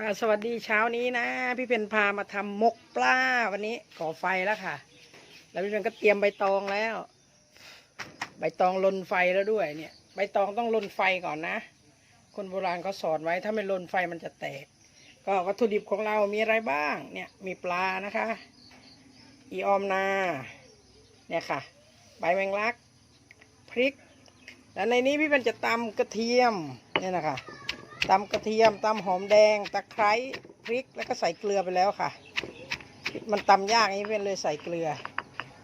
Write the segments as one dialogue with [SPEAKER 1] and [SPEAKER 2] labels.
[SPEAKER 1] ค่ะสวัสดีเช้านี้นะ พี่เพนพามาทำมกปลาวันนี้ก่อไฟแล้วค่ะ แล้วพี่เพนก็เตรียมใบตองแล้ว ใบตองลนไฟแล้วด้วยเนี่ย ใบตองต้องลนไฟก่อนนะ คนโบราณเขาสอนไว้ถ้าไม่ลนไฟมันจะแตก ก็วัตถุดิบของเรามีอะไรบ้างเนี่ยมีปลานะคะ อีออมนาเนี่ยค่ะ ใบแมงลักพริก แล้วในนี้พี่เป็นจะตำกระเทียมเนี่ยนะคะ ตำกระเทียมตำหอมแดง ตะไคร้พริกแล้วก็ใส่เกลือไปแล้วค่ะ มันตำยากนี่เป็นเลยใส่เกลือ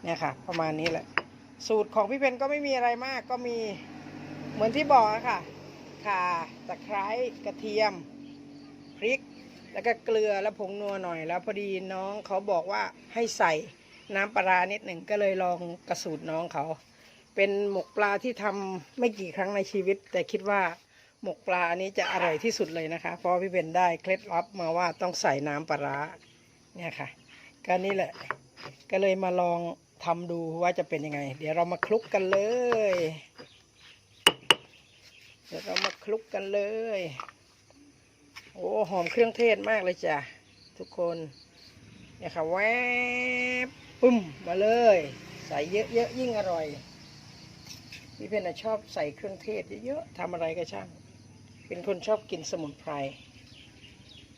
[SPEAKER 1] เนี่ยค่ะ ประมาณนี้แหละ สูตรของพี่เพนก็ไม่มีอะไรมากก็มีเหมือนที่บอกอะค่ะข่าตะไคร้กระเทียมพริก แล้วก็เกลือแล้วผงนัวหน่อย แล้วพอดีน้องเขาบอกว่าให้ใส่น้ำปลาร้านิดหนึ่งก็เลยลองกระสูตรน้องเขา เป็นหมกปลาที่ทำไม่กี่ครั้งในชีวิต แต่คิดว่า หมกปลาอันนี้จะอร่อยที่สุดเลยนะคะ เพราะพี่เป็นได้เคล็ดลับมาว่าต้องใส่น้ำปลาร้าเนี่ยค่ะ ก็นี่แหละ ก็เลยมาลองทำดูว่าจะเป็นยังไง เดี๋ยวเรามาคลุกกันเลย เดี๋ยวเรามาคลุกกันเลย โอ้หอมเครื่องเทศมากเลยจ้ะทุกคนเนี่ยค่ะแวบปุ้มมาเลย ใส่เยอะๆยิ่งอร่อยพี่เพนชอบใส่เครื่องเทศเยอะๆทำอะไรก็ช่าง เป็นคนชอบกินสมุนไพร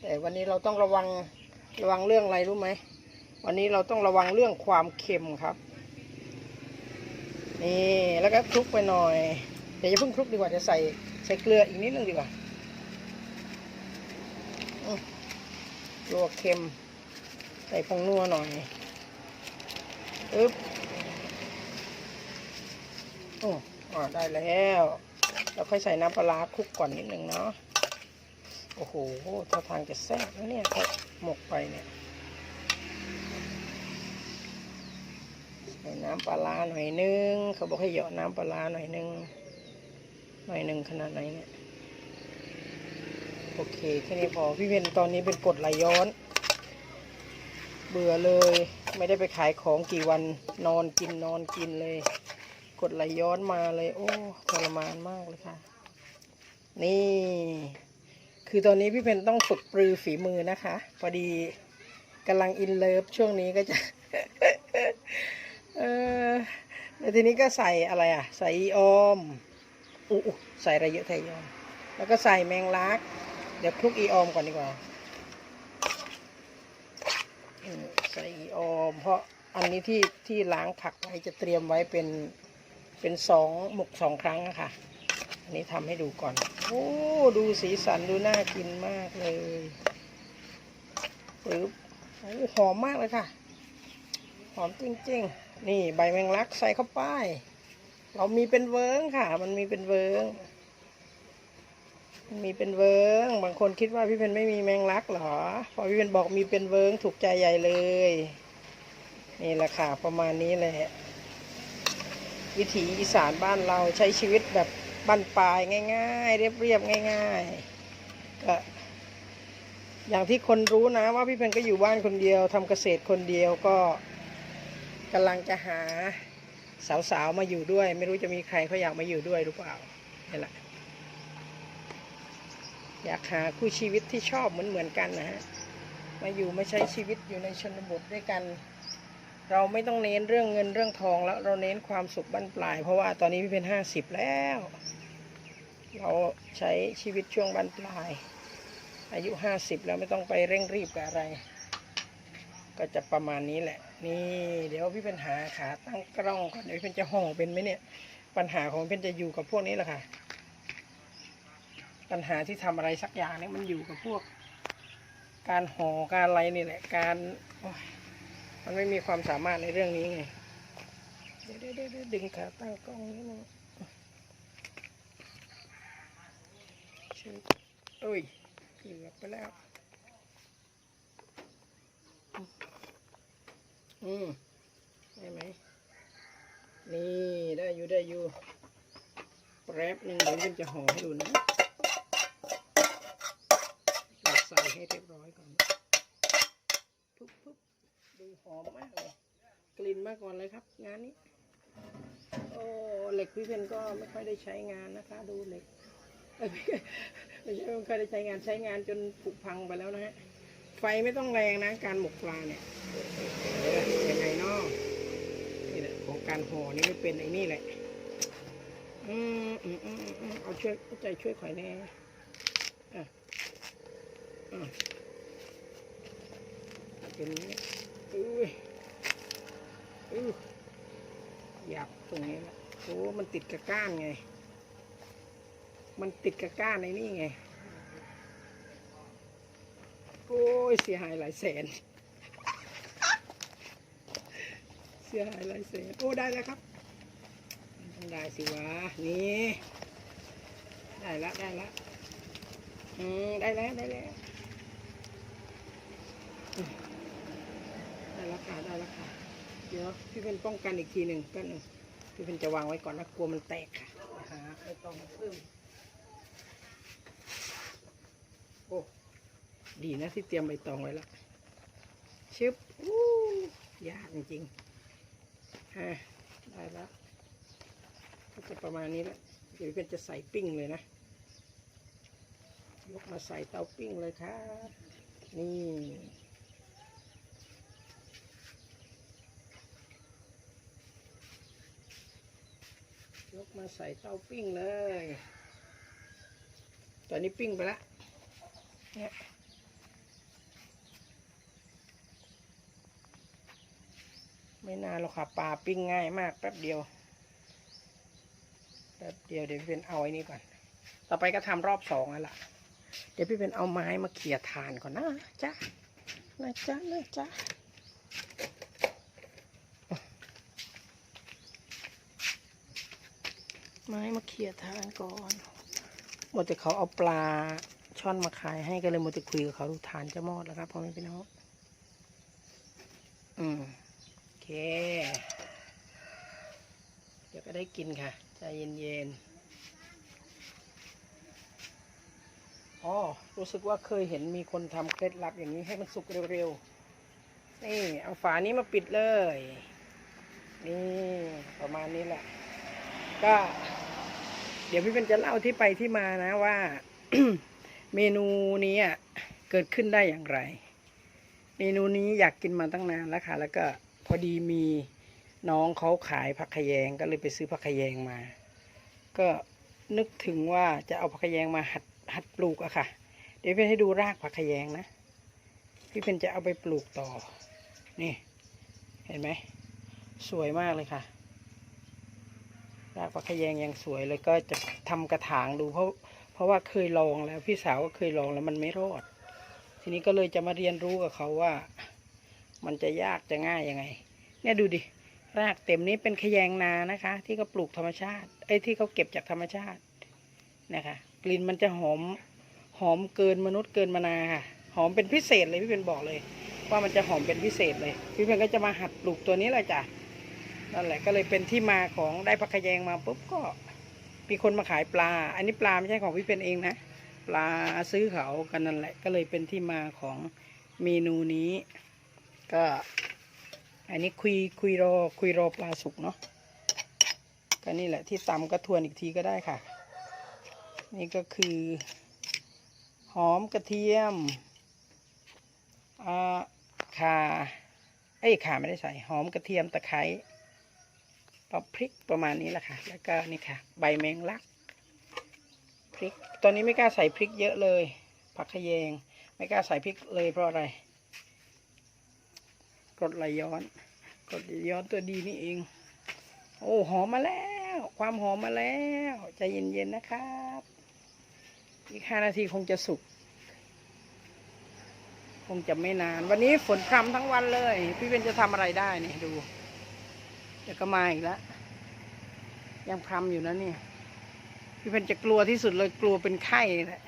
[SPEAKER 1] แต่วันนี้เราต้องระวังระวังเรื่องอะไรรู้ไหม วันนี้เราต้องระวังเรื่องความเค็มครับ นี่แล้วก็คลุกไปหน่อย เดี๋ยวจะเพิ่งคลุกดีกว่าจะใส่ใส่เกลืออีกนิดนึงดีกว่าอืมลวกเค็ม ใส่ผงนัวหน่อยอึ๊บอืมอ่าได้แล้ว แล้วค่อยใส่น้ำปลาร้าคลุกก่อนนิดหนึ่งเนาะ โอ้โหท่าทางจะแซ่บนะเนี่ยพอหมกไปเนี่ย ใส่น้ำปลาร้าหน่อยนึง เขาบอกให้เหยาะน้ำปลาร้าหน่อยนึง หน่อยนึงขนาดไหนเนี่ย โอเคแค่นี้พอ พี่เพนตอนนี้เป็นกดไหลย้อน เบื่อเลย ไม่ได้ไปขายของกี่วัน นอนกินนอนกินเลย กดไหลย้อนมาเลย โอ้ทรมานมากเลยค่ะ นี่ คือตอนนี้พี่เพนต้องฝึกปรือฝีมือนะคะ พอดีกำลังอินเลิฟช่วงนี้ก็จะเออแล้วทีนี้ก็ใส่อะไรอะ ใส่อีอมอู้ใส่อะไรเยอะแทอีอมแล้วก็ใส่แมงลัก เดี๋ยวคลุกอีออมก่อนดีกว่าใส่อีออม เพราะอันนี้ที่ที่ล้างผักไว้จะเตรียมไว้เป็น เป็นสองหมกสองครั้งอะค่ะ อันนี้ทำให้ดูก่อน โอ้ ดูสีสันดูน่ากินมากเลยปึ๊บโอ้หอมมากเลยค่ะ หอมจริงๆ นี่ใบแมงลักใส่เข้าไป เรามีเป็นเวิร์งค่ะ มันมีเป็นเวิร์งมีเป็นเวิร์งบางคนคิดว่าพี่เพนไม่มีแมงลักเหรอ พอพี่เพนบอกมีเป็นเวิร์งถูกใจใหญ่เลย นี่แหละค่ะประมาณนี้แหละ วิถีอีสานบ้านเราใช้ชีวิตแบบบ้านปลายง่าย ๆ เรียบๆง่าย ๆ ก็ อย่างที่คนรู้นะว่าพี่เพนก็อยู่บ้านคนเดียวทำเกษตรคนเดียวก็กำลังจะหาสาวๆมาอยู่ด้วย ไม่รู้จะมีใครเขาอยากมาอยู่ด้วยหรือเปล่านี่แหละอยากหาคู่ชีวิตที่ชอบเหมือนเหมือนๆกันนะฮะมาอยู่มาใช้ชีวิตอยู่ในชนบทด้วยกัน เราไม่ต้องเน้นเรื่องเงินเรื่องทองแล้ว เราเน้นความสุขบั้นปลาย เพราะว่าตอนนี้พี่เป็นห้าสิบแล้ว เราใช้ชีวิตช่วงบั้นปลาย อายุห้าสิบแล้วไม่ต้องไปเร่งรีบกับอะไร ก็จะประมาณนี้แหละ นี่ เดี๋ยวพี่เป็นหาขาตั้งกล้องก่อนเดี๋ยวพี่เป็นจะห้องเป็นไหมเนี่ย ปัญหาของพี่เป็นจะอยู่กับพวกนี้แหละค่ะ ปัญหาที่ทำอะไรสักอย่างเนี่ยมันอยู่กับพวก การห่อการอะไรนี่แหละการ มันไม่มีความสามารถในเรื่องนี้ไง เดี๋ยวเดี๋ยวดึงขาตั้งกล้องนิดนึงชิบเอ้ยเกือบไปแล้ว อืมได้ไหม นี่ได้อยู่ได้อยู่แป๊บหนึ่งเดี๋ยวจะห่อให้ดูนะใส่ให้เรียบร้อยก่อนปุ๊บปุ๊บ ดูหอมมากเลย กลิ่นมาก่อนเลยครับ งานนี้ โอ้เหล็กพี่เพนก็ไม่ค่อยได้ใช้งานนะคะ ดูเหล็กไม่ใช่ว่าเคยได้ใช้งานใช้งานจนผุพังไปแล้วนะฮะไฟไม่ต้องแรงนะ การหมกปลาเนี่ยเออยังไงเนาะนี่แหละของการห่อนี่ไม่เป็นไอ้นี่แหละอืมอืมอืมอืมเอาช่วยใจช่วยข่อยแน่อะอะเป็นนี้ อุ้ยอุ้หยับตรงนี้แหละโอ้มันติดกับก้านไง มันติดกับก้านในนี่ไง โอ้ยเสียหายหลายแสน เสียหายหลายแสน โอ้ได้แล้วครับ ได้สิวะ นี่ ได้ละได้ละ อืมได้แล้วได้แล้วอืมได้แล้ว ค่ะได้แล้วค่ะ เดี๋ยวพี่เป็นป้องกันอีกทีหนึ่งแป๊บหนึ่งพี่เป็นจะวางไว้ก่อนนะกลัวมันแตกค่ะหาไอตองเพิ่มโอ้ดีนะที่เตรียมใบตองไว้แล้วชึบอู้ยากจริงๆอ่าได้แล้วก็จะประมาณนี้แหละเดี๋ยวเป็นจะใส่ปิ้งเลยนะ ยกมาใส่เตาปิ้งเลยครับนี่ ยกมาใส่เตาปิ้งเลย ตอนนี้ปิ้งไปแล้วเนี่ยไม่นานหรอกค่ะปลาปิ้งง่ายมากแป๊บเดียวแป๊บเดียวเดี๋ยวพี่เป็นเอาไอ้นี่ก่อน ต่อไปก็ทำรอบสองแล้วล่ะ เดี๋ยวพี่เป็นเอาไม้มาเขี่ยทานก่อนนะจ๊ะนะจ๊ะนะจ๊ะ ไม้มาเขี่ยทานก่อนหมดแต่เขาเอาปลาช่อนมาขายให้ก็เลยหมดแต่คุยกับเขาดูทานจะมอดแล้วครับพ่อแม่พี่น้องอืมโอเค เดี๋ยวก็ได้กินค่ะ ใจเย็นๆอ๋อรู้สึกว่าเคยเห็นมีคนทำเคล็ดลับอย่างนี้ให้มันสุกเร็วๆ นี่ เอาฝานี้มาปิดเลย นี่ ประมาณนี้แหละ ก็ เดี๋ยวพี่เป็นจะเล่าที่ไปที่มานะว่า เมนูนี้เกิดขึ้นได้อย่างไร เมนูนี้อยากกินมาตั้งนานแล้วค่ะ แล้วก็พอดีมีน้องเขาขายผักขยงก็เลยไปซื้อผักขยงมา ก็นึกถึงว่าจะเอาผักขยงมาหัดหัดปลูกอะค่ะ เดี๋ยวพี่ให้ดูรากผักขยงนะพี่เป็นจะเอาไปปลูกต่อ นี่ เห็นไหม สวยมากเลยค่ะ รากผักขยงยังสวยเลยก็จะทำกระถางดูเพราะเพราะว่าเคยลองแล้วพี่สาวก็เคยลองแล้วมันไม่รอด ทีนี้ก็เลยจะมาเรียนรู้กับเขาว่า มันจะยากจะง่ายยังไง เนี่ยดูดิรากเต็มนี้เป็นขยงนานะคะ ที่เขาปลูกธรรมชาติไอ้ที่เขาเก็บจากธรรมชาตินะคะกลิ่นมันจะหอมหอมเกินมนุษย์เกินมนาค่ะหอมเป็นพิเศษเลยพี่เป็นบอกเลย ว่ามันจะหอมเป็นพิเศษเลย พี่เป็นก็จะมาหัดปลูกตัวนี้แหละจ้ะ นั่นแหละก็เลยเป็นที่มาของได้ผักขยงมาปุ๊บก็มีคนมาขายปลา อันนี้ปลาไม่ใช่ของพี่เป็นเองนะ ปลาซื้อเขากันนั่นแหละ ก็เลยเป็นที่มาของเมนูนี้ ก็ อันนี้คุยคุยรอคุยรอปลาสุกเนาะก็นี่แหละที่ตำก็ทวนอีกทีก็ได้ค่ะ นี่ก็คือ หอมกระเทียมอ่าข่าไอ้ยข่าไม่ได้ใส่ หอมกระเทียมตะไคร้ ปลาพริกประมาณนี้แหละค่ะ แล้วก็นี่ค่ะ ใบแมงลัก พริก ตอนนี้ไม่กล้าใส่พริกเยอะเลย ผักขะแยง ไม่กล้าใส่พริกเลยเพราะอะไรกรดไหลย้อนกรดย้อนตัวดีนี่เอง โอ้หอมมาแล้ว ความหอมมาแล้วใจเย็นๆนะครับ อีกห้านาทีคงจะสุก คงจะไม่นาน วันนี้ฝนพรำทั้งวันเลย พี่เป็นจะทำอะไรได้นี่ดู เดี๋ยวก็มาอีกแล้วยังพรำอยู่นะเนี่ยพี่เพนจะกลัวที่สุดเลยกลัวเป็นไข้แหละ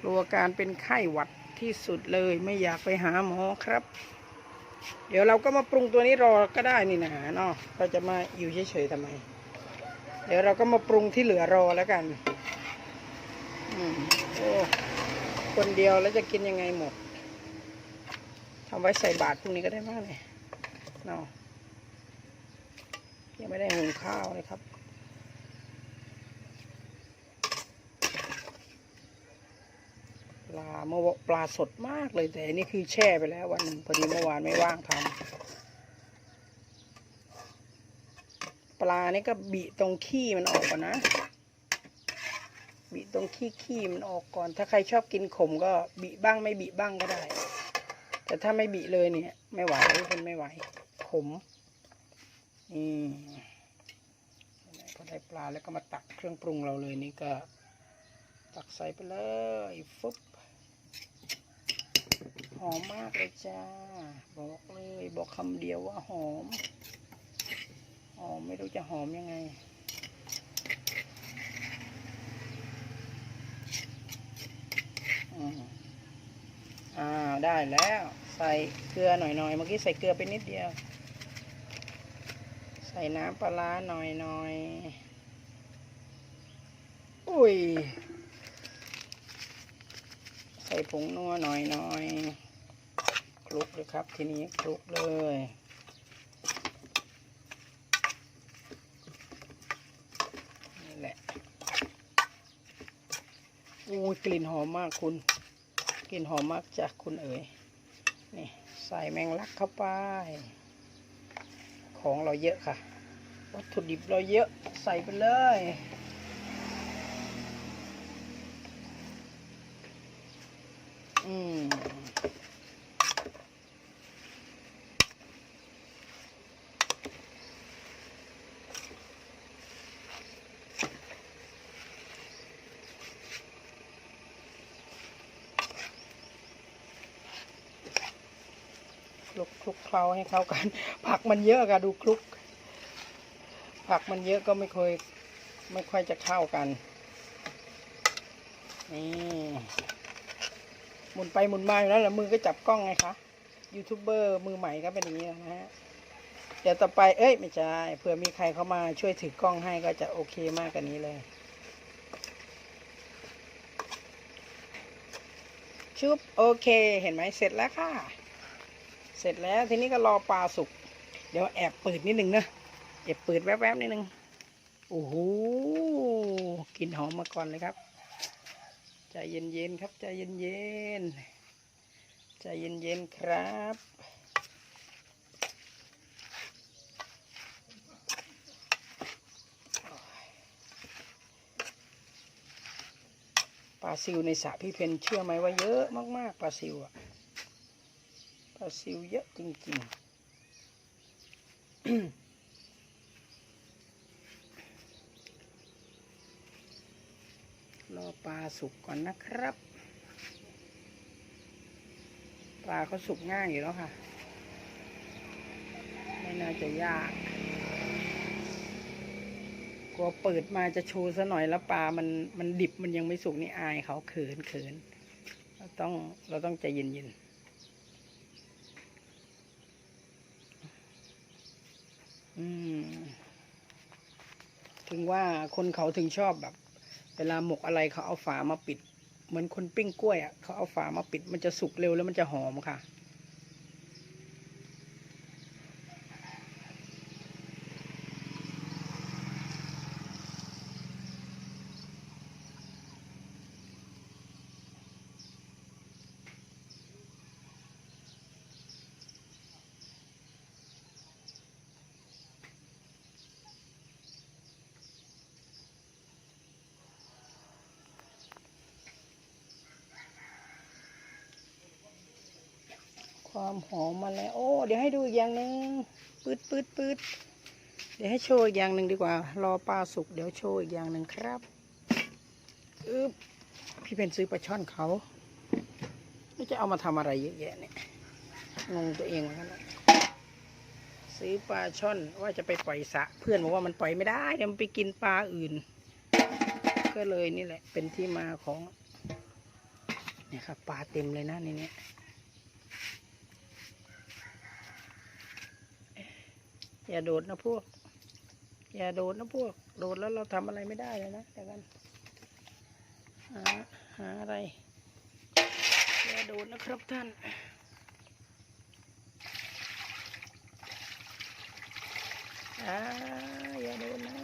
[SPEAKER 1] กลัวการเป็นไข้หวัดที่สุดเลยไม่อยากไปหาหมอครับ เดี๋ยวเราก็มาปรุงตัวนี้รอก็ได้นี่นะเนาะเราจะมาอยู่เฉยๆทำไม เดี๋ยวเราก็มาปรุงที่เหลือรอแล้วกันอืมโอ้คนเดียวแล้วจะกินยังไงหมดทำไว้ใส่บาตรพรุ่งนี้ก็ได้มากเลยเนาะ ยังไม่ได้หุงข้าวเลยครับเมื่อปลาสดมากเลยแต่นี่คือแช่ไปแล้ววันพอดีเมื่อวานไม่ว่างทำปลานี่ก็บีตรงขี้มันออกก่อนนะบีตรงขี้ขี้มันออกก่อน ถ้าใครชอบกินขมก็บีบ้างไม่บีบ้างก็ได้ แต่ถ้าไม่บีเลยเนี่ย ไม่ไหวคนไม่ไหวขม นี่พอได้ปลาแล้วก็มาตักเครื่องปรุงเราเลยนี่ก็ ตักใส่ไปเลยฟึบหอมมากเลยจ้า บอกเลยบอกคำเดียวว่าหอม หอมไม่รู้จะหอมยังไงอ่าได้แล้ว ใส่เกลือหน่อยๆเมื่อกี้ใส่เกลือไปนิดเดียว ใส่น้ำปลาร้าหน่อยอุ้ย ใส่ผงนัวหน่อยหน่อยคลุกเลยครับ ทีนี้คลุกเลยนี่แหละอู้ยกลิ่นหอมมากคุณกลิ่นหอมมากจากคุณเอ๋ยนี่ใส่แมงลักเข้าไป ของเราเยอะค่ะ วัตถุดิบเราเยอะใส่ไปเลยอืม ค ลุกคลุกเคล้าให้เข้ากัน ผักมันเยอะค่ะดูคลุก ผักมันเยอะก็ไม่ค่อยไม่ค่อยจะเข้ากัน นี่หมุนไปหมุนมาอยู่แล้วแล้วมือก็จับกล้องไงคะยูทูบเบอร์มือใหม่ก็เป็นอย่างนี้นะฮะเดี๋ยวต่อไปเอ้ยไม่ใช่เผื่อมีใครเข้ามาช่วยถือกล้องให้ก็จะโอเคมากกว่านี้เลยชุบโอเค เห็นไหมเสร็จแล้วค่ะ เสร็จแล้วทีนี้ก็รอปลาสุก เดี๋ยวแอบเปิดนิดนึงนะแอบเปิดแวบๆนิดนึง โอ้โหกลินหอมมาก่อนเลยครับ ใจเย็นๆครับใจเย็นๆใจเย็นๆครับปลาซิวในสระพี่เพนเชื่อไหมว่าเยอะมากๆปลาซิวอะ ปลาซิวเยอะจริงๆรอปลาสุกก่อนนะครับ ปลาเขาสุกง่ายอยู่แล้วค่ะ ไม่น่าจะยาก กลัวเปิดมาจะโชว์ซะหน่อยแล้วปลามันมันดิบมันยังไม่สุกนี่อายเขาเขินเขินเราต้องเราต้องใจเย็นเย็นๆอืม ถึงว่าคนเขาถึงชอบแบบ เวลาหมกอะไรเขาเอาฝามาปิด เหมือนคนปิ้งกล้วยอะเขาเอาฝามาปิดมันจะสุกเร็วแล้วมันจะหอมค่ะ ความหอมมาแล้ว โอ้ เดี๋ยวให้ดูอีกอย่างหนึ่งปืดปืดปืดเดี๋ยวให้โชว์อีกอย่างหนึ่งดีกว่า รอปลาสุกเดี๋ยวโชว์อีกอย่างหนึ่งครับอึบพี่เพนซื้อปลาช่อนเขาแล้วจะเอามาทำอะไรเยอะแยะเนี่ยงงตัวเองเหมือนกันซื้อปลาช่อนว่าจะไปปล่อยสระเพื่อนบอกว่ามันปล่อยไม่ได้เดี๋ยวมันไปกินปลาอื่น ก็เลยนี่แหละ เป็นที่มาของเนี่ยครับปลาเต็มเลยนะในนี้ อย่าโดดนะพวก อย่าโดดนะพวก โดดแล้วเราทำอะไรไม่ได้เลยนะเดียวกันหาหาอะไร อย่าโดดนะครับท่านอย่าโดนนะ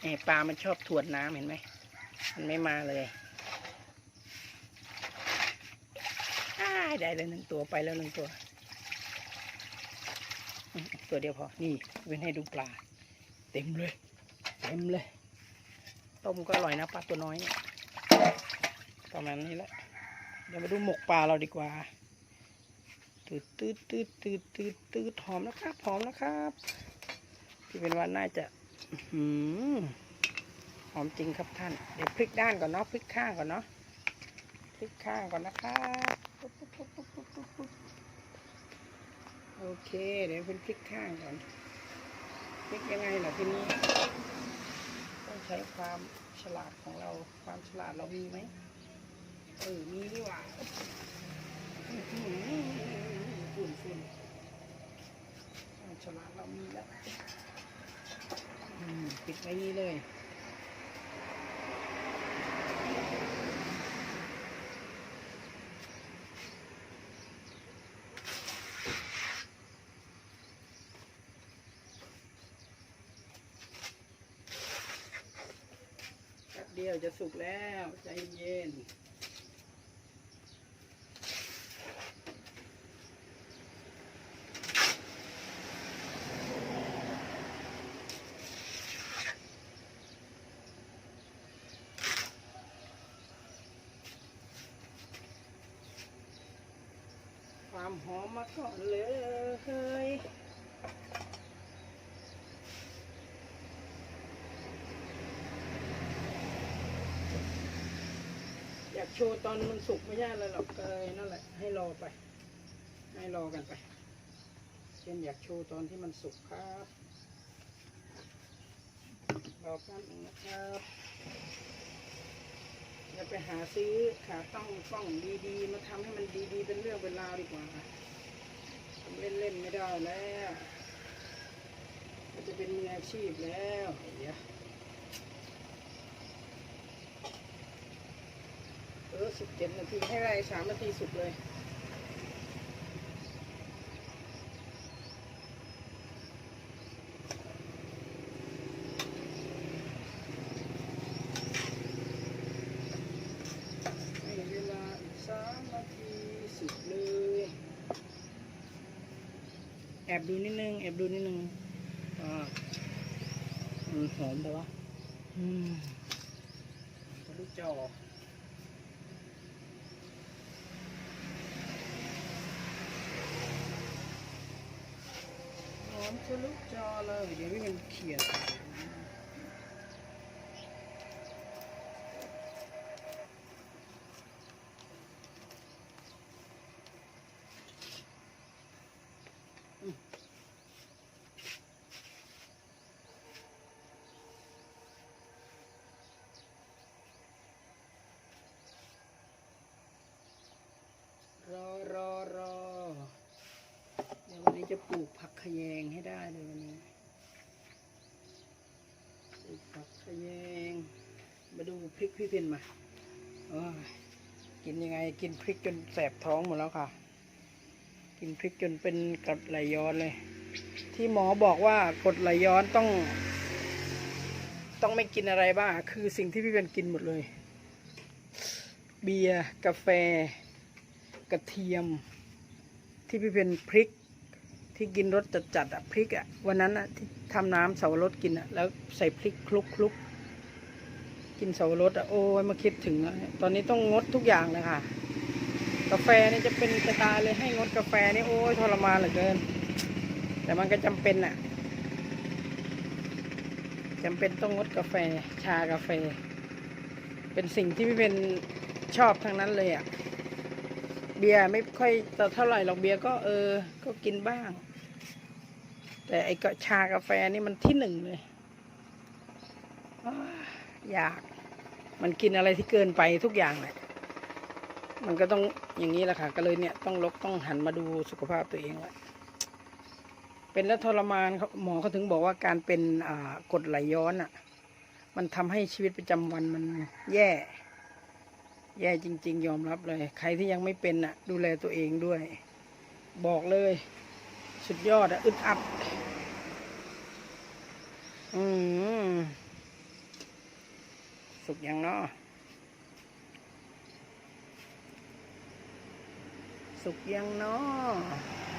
[SPEAKER 1] ไอปลา มันชอบถวดน้ำเห็นไหม มันไม่มาเลยได้ได้เหนึ่งตัวไปแล้วหนึ่งตัว ตัวเดียวพอ นี่เว้นให้ดูปลา เต็มเลย เต็มเลย ต้มก็อร่อยนะปลาตัวน้อยเนี่ยประมาณนี้แหละ เดี๋ยวมาดูหมกปลาเราดีกว่า ตืดตืดตืดตืดตืดตืดหอมนะครับหอมนะครับที่เป็นว่าน่าจะหือหอมจริงครับท่าน เดี๋ยวพลิกด้านก่อนเนาะพลิกข้างก่อนเนาะพลิกข้างก่อนนะครับปุ๊บปุ๊บปุ๊บปุ๊บ โอเค เดี๋ยวเป็นพลิกข้างก่อนพลิกยังไงล่ะทีนี้ ต้องใช้ความฉลาดของเรา ความฉลาดเรามีไหมเออมีนี่หว่าฝุ่นฝุ่นฉลาดเรามีแล้วปิดไว้นี่เลย ดียวจะสุกแล้ว ใจเย็นความหอมมาก่อนเลยอยาก โชว์ตอนมันสุกไม่ใช่อะไรหรอกเออนั่นแหละ ให้รอไป ให้รอกันไปเช่นอยากโชว์ตอนที่มันสุกครับรอแป๊บนึงนะครับอย่าไปหาซื้อขาต้องต้องดีๆ มาทำให้มันดีๆ เป็นเรื่องเป็นราวดีกว่าทำเล่นๆไม่ได้แล้ว มันจะเป็นมืออาชีพแล้วเดี๋ยว เอสิบเจ็ดนาทีให้ไรสามนาทีสุดเลยให้เวลาอีกสามนาทีสุดเลยแอบดูนิดนึง แอบดูนิดนึงอ่าหอมแต่ว่าอืมทะลุจอ หอมทะลุจอเลย เดี๋ยวพี่มันเขียน รอรอรอเดี๋ยววันนี้ จะปลูกผักขยงให้ได้เลยวันนี้ปลูกผักขยง มาดูพริกพี่เพนมาโอ้ยกินยังไง กินพริกจนแสบท้องหมดแล้วค่ะ กินพริกจนเป็นกรดไหลย้อนเลย ที่หมอบอกว่ากรดไหลย้อนต้อง ต้องไม่กินอะไรบ้าง คือสิ่งที่พี่เพนกินหมดเลย เบียร์กาแฟ กระเทียมที่พี่เป็นพริก ที่กินรสจัดๆอะพริกอะวันนั้นอะที่ทำน้ำเสาวรสกินอะแล้วใส่พริกคลุกคลุกกินเสาวรสอะโอ้ยมาคิดถึงแล้วตอนนี้ต้องงดทุกอย่างเลยค่ะ กาแฟนี่จะเป็นจะตายเลยให้งดกาแฟนี่โอ้ยทรมานเหลือเกิน แต่มันก็จำเป็นอะจำเป็นต้องงดกาแฟชากาแฟ เป็นสิ่งที่พี่เป็นชอบทั้งนั้นเลยอะ เบียร์ไม่ค่อยต่เท่าไหร่หรอกเบียร์ก็เออ ก็กินบ้าง แต่ไอ้กชากาแฟนี่มันที่หนึ่งเลยอยาก มันกินอะไรที่เกินไปทุกอย่างเลยมันก็ต้องอย่างนี้แหละค่ะ ก็เลยเนี่ยต้องลกต้องหันมาดูสุขภาพตัวเองไว้เป็นแล้วทรมานเขาหมอเขาถึงบอกว่าการเป็นอ่ากดไหลย้อนอะ มันทำให้ชีวิตประจำวันมันแย่ แย่จริง ๆ ยอมรับเลย ใครที่ยังไม่เป็นอะ ดูแลตัวเองด้วย บอกเลย สุดยอดอะอึดอัด อืมสุกยังเนาะสุกยังเนาะ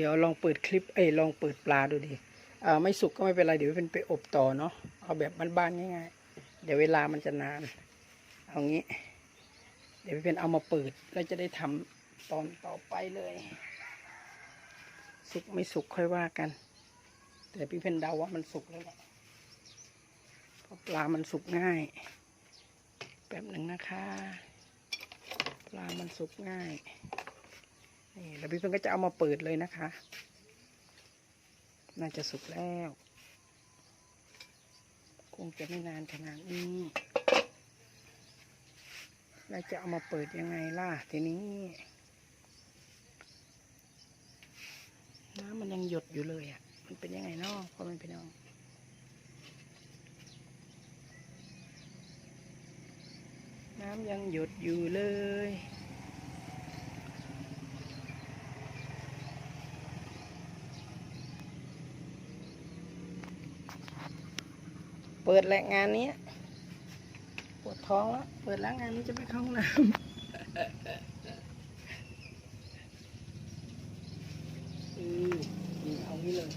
[SPEAKER 1] เดี๋ยวลองเปิดคลิปเอ้ยลองเปิดปลาดูดิอ่าไม่สุกก็ไม่เป็นไรเดี๋ยวเป็นไปอบต่อเนาะเอาแบบบ้านๆง่ายๆเดี๋ยวเวลามันจะนานเอางี้ เดี๋ยวพี่เป็นเอามาเปิดแล้วจะได้ทำตอนต่อไปเลย สุกไม่สุกค่อยว่ากัน แต่พี่เพนเดาว่ามันสุกแล้วแหละเพราะปลามันสุกง่ายแป๊บหนึ่งนะคะ ปลามันสุกง่าย นี่แล้วพี่เพนก็จะเอามาเปิดเลยนะคะ น่าจะสุกแล้ว คงจะไม่นานขนาดนี้แล้วจะเอามาเปิดยังไงล่ะทีนี้ น้ำมันยังหยดอยู่เลยอะ มันเป็นยังไงนาะพอมันเป็นน้องน้ำยังหยดอยู่เลย เปิดแหละงานนี้ปวดท้องแล้ว เปิดแล้วงานนี้จะไปเข้าห้องน้ำอืมนี่เอางี้เลย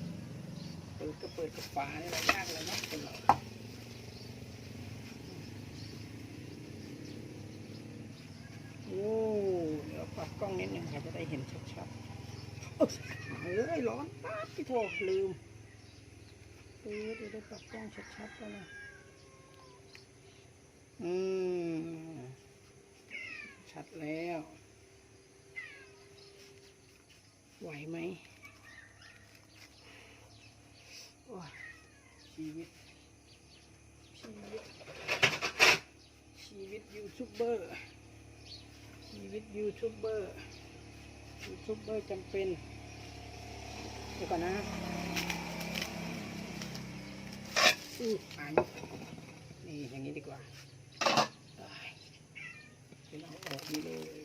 [SPEAKER 1] เปิดก็เปิดกับฝาเนี่ยยากเลยนะคนเราโอ้เดี๋ยวปรับกล้องนิดหนึ่งค่ะจะได้เห็นชัดๆโอ้ยเอ้ยร้อนป๊าดพี่โถลืม เออเดี๋ยวได้ปรับกล้องชัดๆแล้วนะอืม ชัดแล้ว ไหวไหมโอ้ยชีวิต ชีวิต ชีวิตยูทูบเบอร์ ชีวิตยูทูบเบอร์ ยูทูบเบอร์จำเป็น เดี๋ยวก่อนนะ อืออ่านนี่อย่างนี้ดีกว่าได้เป็นเอาออกนี่เลย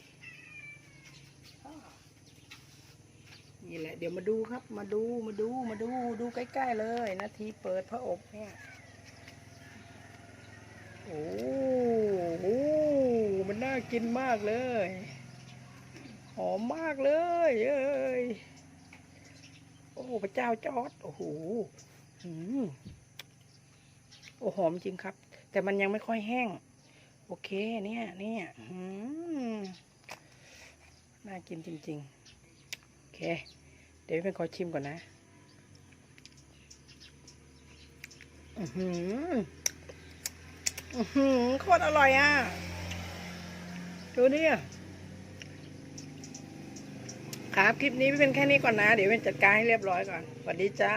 [SPEAKER 1] นี่แหละ เดี๋ยวมาดูครับ มาดูมาดูมาดูดูใกล้ๆเลยนาทีเปิดพระอบเนี่ยโอ้โหมันน่ากินมากเลย หอมมากเลยเอ้ยโอ้พระเจ้าจอดโอ้โหอืม โอ้หอมจริงครับ แต่มันยังไม่ค่อยแห้ง โอเค เนี่ยเนี่ยอืมน่ากินจริง ๆ โอเค เดี๋ยวเป็นขอชิมก่อนนะอือหืออือหือโคตรอร่อยอะ ดูเนี่ยครับ คลิปนี้เป็นแค่นี้ก่อนนะ เดี๋ยวเป็นจัดการให้เรียบร้อยก่อนสวัสดีจ้า